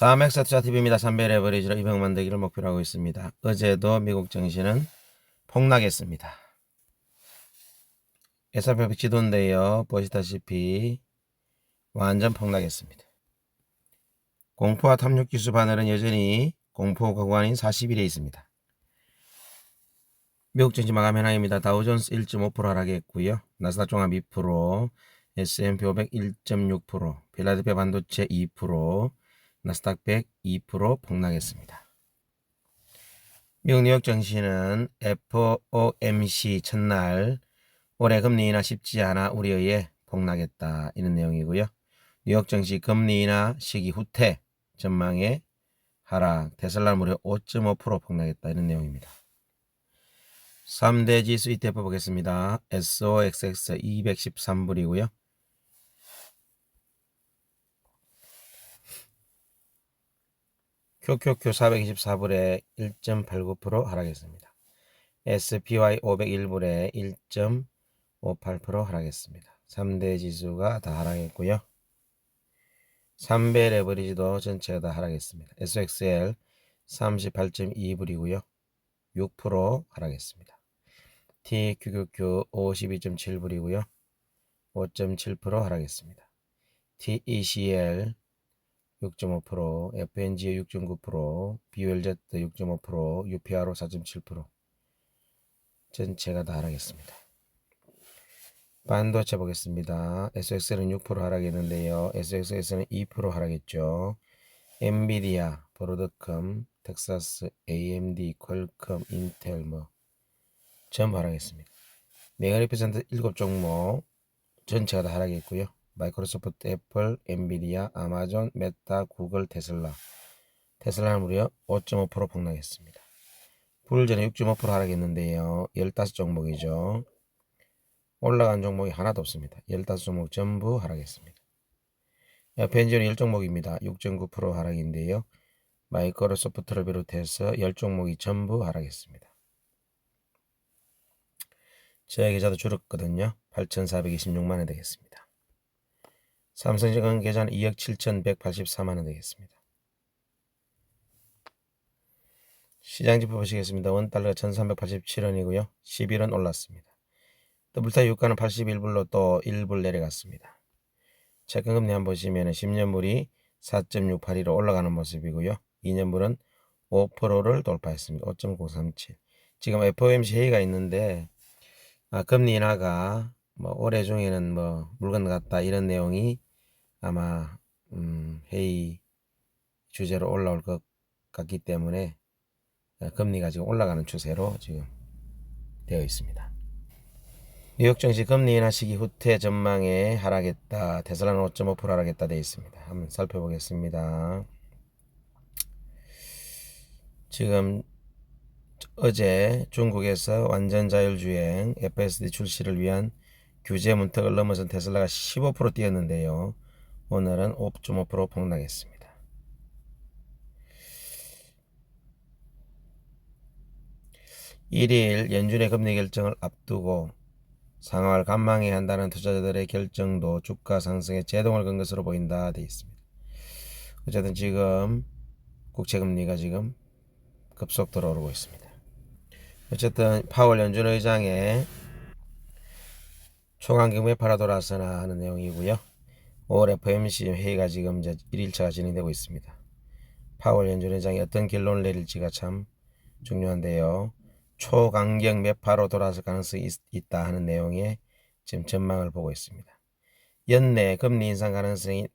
3엑스트자TV입니다. 3배 레버리지로 200 만들기를 목표로 하고 있습니다. 어제도 미국 증시는 폭락했습니다. S&P 지도인데요. 보시다시피 완전 폭락했습니다. 공포와 탐욕 기수 바늘은 여전히 공포 거관인 40일에 있습니다. 미국 증시 마감 현황입니다. 다우존스 1.5% 하락했고요. 나스닥 종합 2%, S&P 500 1.6%, 필라델피아 반도체 2%, 나스닥 100 2% 폭락했습니다. 미국 뉴욕 증시는 FOMC 첫날 올해 금리 인하 쉽지 않아 우려에 폭락했다 이런 내용이고요. 뉴욕 증시 금리 인하 시기 후퇴 전망에 하락 테슬라 무려 5.5% 폭락했다 이런 내용입니다. 3대 지수 ETF 보겠습니다. SOXX 213불이고요. QQQ 424불에 1.89% 하락했습니다. SPY 501불에 1.58% 하락했습니다. 3대 지수가 다 하락했고요. 3배 레버리지도 전체가 다 하락했습니다. SXL 38.2불이고요. 6% 하락했습니다. TQQQ 52.7불이고요. 5.7% 하락했습니다. TECL 6.5%, FNG 6.9%, BULZ 6.5%, UPRO 4.7% 전체가 다 하락했습니다. 반도체 보겠습니다. SXL은 6% 하락했는데요. SXS는 2% 하락했죠. 엔비디아, 브로드컴, 텍사스, AMD, 퀄컴, 인텔 뭐 전부 하락했습니다. 메가리프센트 7종목 전체가 다 하락했고요. 마이크로소프트, 애플, 엔비디아, 아마존, 메타, 구글, 테슬라. 테슬라는 무려 5.5% 폭락했습니다. 불 전에 6.5% 하락했는데요. 15종목이죠. 올라간 종목이 하나도 없습니다. 15종목 전부 하락했습니다. 벤지는 1종목입니다. 6.9% 하락인데요. 마이크로소프트를 비롯해서 10종목이 전부 하락했습니다. 제 계좌도 줄었거든요. 8,426만원 되겠습니다. 삼성증권 계좌는 2억 7,184만 원 되겠습니다. 시장 지표 보시겠습니다. 원달러가 1,387원이고요. 11원 올랐습니다. 더블타 유가는 81불로 또 1불 내려갔습니다. 채권금리 한번 보시면 10년물이 4.682로 올라가는 모습이고요. 2년물은 5%를 돌파했습니다. 5.937. 지금 FOMC 회의가 있는데 아, 금리 인하가 뭐 올해 중에는 뭐 물건 같다 이런 내용이 아마 음, 회의 주제로 올라올 것 같기 때문에 어, 금리가 지금 올라가는 추세로 지금 되어 있습니다. 뉴욕 증시 금리 인하 시기 후퇴 전망에 하락했다. 테슬라는 5.5% 하락했다 되어 있습니다. 한번 살펴보겠습니다. 지금 어제 중국에서 완전 자율주행 FSD 출시를 위한 규제 문턱을 넘어선 테슬라가 15% 뛰었는데요. 오늘은 5.5% 폭락했습니다. 일일 연준의 금리 결정을 앞두고 상황을 관망해야 한다는 투자자들의 결정도 주가 상승에 제동을 건 것으로 보인다 되어 있습니다. 어쨌든 지금 국채 금리가 지금 급속도로 오르고 있습니다. 어쨌든 파월 연준 의장의 초강경 매파라 돌아서나 하는 내용이고요. 5월 FOMC 회의가 지금 이제 1일차가 진행되고 있습니다. 파월 연준 의장이 어떤 결론을 내릴지가 참 중요한데요. 초강경 매파로 돌아설 가능성이 있, 다 하는 내용의 지금 전망을 보고 있습니다. 연내 금리 인상 가능성이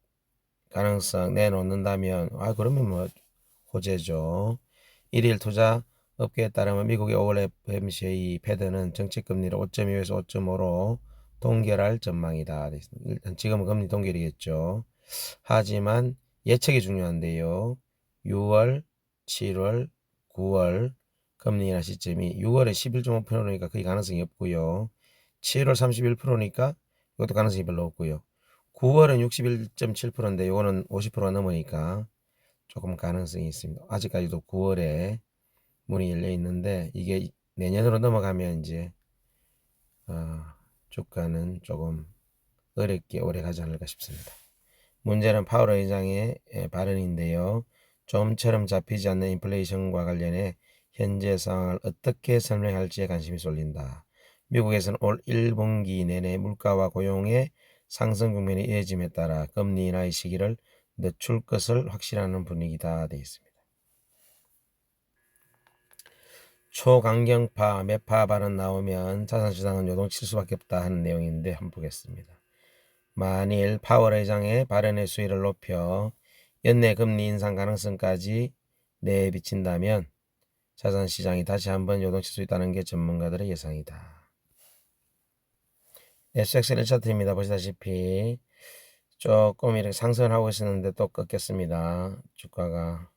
가능성 내놓는다면 아 그러면 뭐 호재죠. 1일 투자 업계에 따르면 미국의 5월 FOMC 패드는 정책 금리를 5.25에서 5.5로 동결할 전망이다. 일단 지금은 금리 동결이겠죠. 하지만 예측이 중요한데요. 6월, 7월, 9월 금리 인하 시점이 6월에 11.5%니까 거의 가능성이 없고요. 7월 31%니까 이것도 가능성이 별로 없고요. 9월은 61.7%인데 이거는 50%가 넘으니까 조금 가능성이 있습니다. 아직까지도 9월에 문이 열려 있는데 이게 내년으로 넘어가면 이제 어, 주가는 조금 어렵게 오래 가지 않을까 싶습니다. 문제는 파월 의장의 발언인데요. 좀처럼 잡히지 않는 인플레이션과 관련해 현재 상황을 어떻게 설명할지에 관심이 쏠린다. 미국에서는 올 1분기 내내 물가와 고용의 상승 국면이 이어짐에 따라 금리 인하의 시기를 늦출 것을 확신하는 분위기다 되어 있습니다. 초강경파 매파 발언 나오면 자산시장은 요동칠 수밖에 없다 하는 내용인데 한번 보겠습니다. 만일 파월 회장의 발언의 수위를 높여 연내 금리 인상 가능성까지 내비친다면 자산시장이 다시 한번 요동칠 수 있다는 게 전문가들의 예상이다. SX 1차트입니다. 보시다시피 조금 이렇게 상승을 하고 있었는데 또 꺾였습니다. 주가가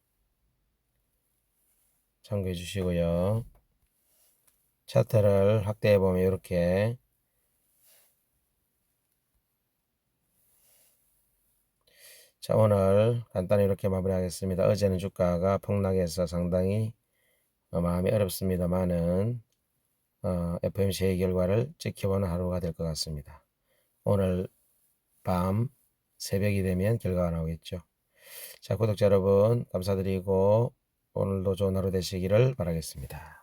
참고해 주시고요. 차트를 확대해 보면 이렇게 자 오늘 간단히 이렇게 마무리하겠습니다. 어제는 주가가 폭락해서 상당히 어, 마음이 어렵습니다만은 어, FMC의 결과를 지켜보는 하루가 될 것 같습니다. 오늘 밤 새벽이 되면 결과가 나오겠죠. 자 구독자 여러분 감사드리고 오늘도 좋은 하루 되시기를 바라겠습니다.